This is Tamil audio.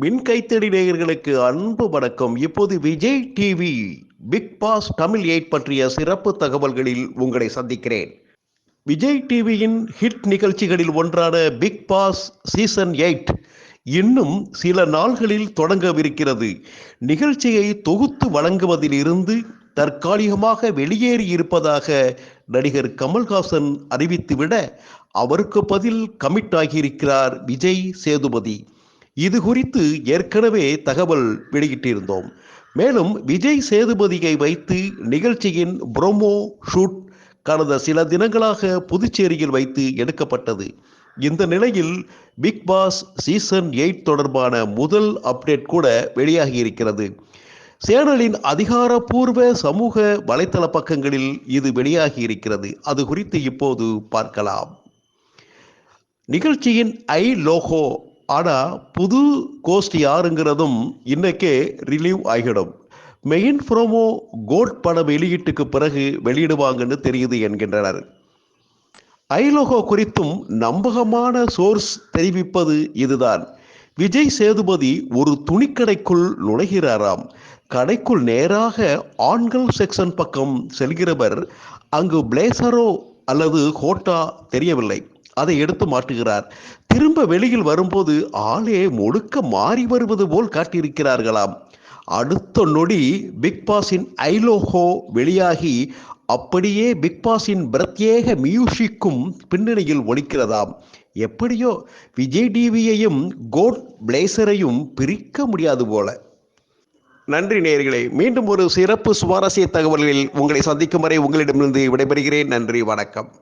மின் கைத்தடி நேயர்களுக்கு அன்பு வணக்கம். இப்போது Vijay TV Bigg Boss Tamil eight பற்றிய சிறப்பு தகவல்களில் உங்களை சந்திக்கிறேன். விஜய் டிவியின் ஹிட் நிகழ்ச்சிகளில் ஒன்றான பிக் பாஸ் சீசன் எயிட் இன்னும் சில நாள்களில் தொடங்கவிருக்கிறது. நிகழ்ச்சியை தொகுத்து வழங்குவதில் இருந்து தற்காலிகமாக வெளியேறி இருப்பதாக நடிகர் கமல்ஹாசன் அறிவித்துவிட அவருக்கு பதில் கமிட் ஆகியிருக்கிறார் விஜய் சேதுபதி. இது குறித்து ஏற்கனவே தகவல் வெளியிட்டிருந்தோம். மேலும் விஜய் சேதுபதியை வைத்து நிகழ்ச்சியின் ப்ரோமோ ஷூட் கடந்த சில தினங்களாக புதுச்சேரியில் வைத்து எடுக்கப்பட்டது. இந்த நிலையில் பிக் பாஸ் சீசன் எயிட் தொடர்பான முதல் அப்டேட் கூட வெளியாகி இருக்கிறது சேனலின் அதிகாரப்பூர்வ சமூக வலைத்தள பக்கங்களில் இது வெளியாகி இருக்கிறது அது குறித்து இப்போது பார்க்கலாம். நிகழ்ச்சியின் ஐ லோகோ ஆனால் புது கோஸ்ட் யாருங்கிறதும் இன்னைக்கே ரிலீவ் ஆகிடும். மெயின் ப்ரோமோ கோட் பட வெளியீட்டுக்கு பிறகு வெளியிடுவாங்கன்னு தெரியுது என்கின்றனர். ஐலோகோ குறித்தும் நம்பகமான சோர்ஸ் தெரிவிப்பது இதுதான். விஜய் சேதுபதி ஒரு துணிக்கடைக்குள் நுழைகிறாராம். கடைக்குள் நேராக ஆண்கள் செக்ஷன் பக்கம் செல்கிறவர் அங்கு பிளேசரோ அல்லது கோட்டா தெரியவில்லை. அதை எடுத்து மாட்டுகிறார் திரும்ப வெளியில் வரும்போது ஆளே முழுக்க மாறி வருவது போல் காட்டியிருக்கிறார்களாம். அடுத்த நொடி பிக் பாஸின் ஐலோகோ வெளியாகி அப்படியே பிக் பாஸின் பிரத்யேக மியூசிக்கும் பின்னணியில் ஒலிக்கிறதாம். எப்படியோ விஜய் டிவியையும் கோட் பிளேசரையும் பிரிக்க முடியாது போல. நன்றி நேர்களே மீண்டும் ஒரு சிறப்பு சுவாரஸ்ய தகவல்களில் உங்களை சந்திக்கும் வரை உங்களிடமிருந்து விடைபெறுகிறேன். நன்றி வணக்கம்.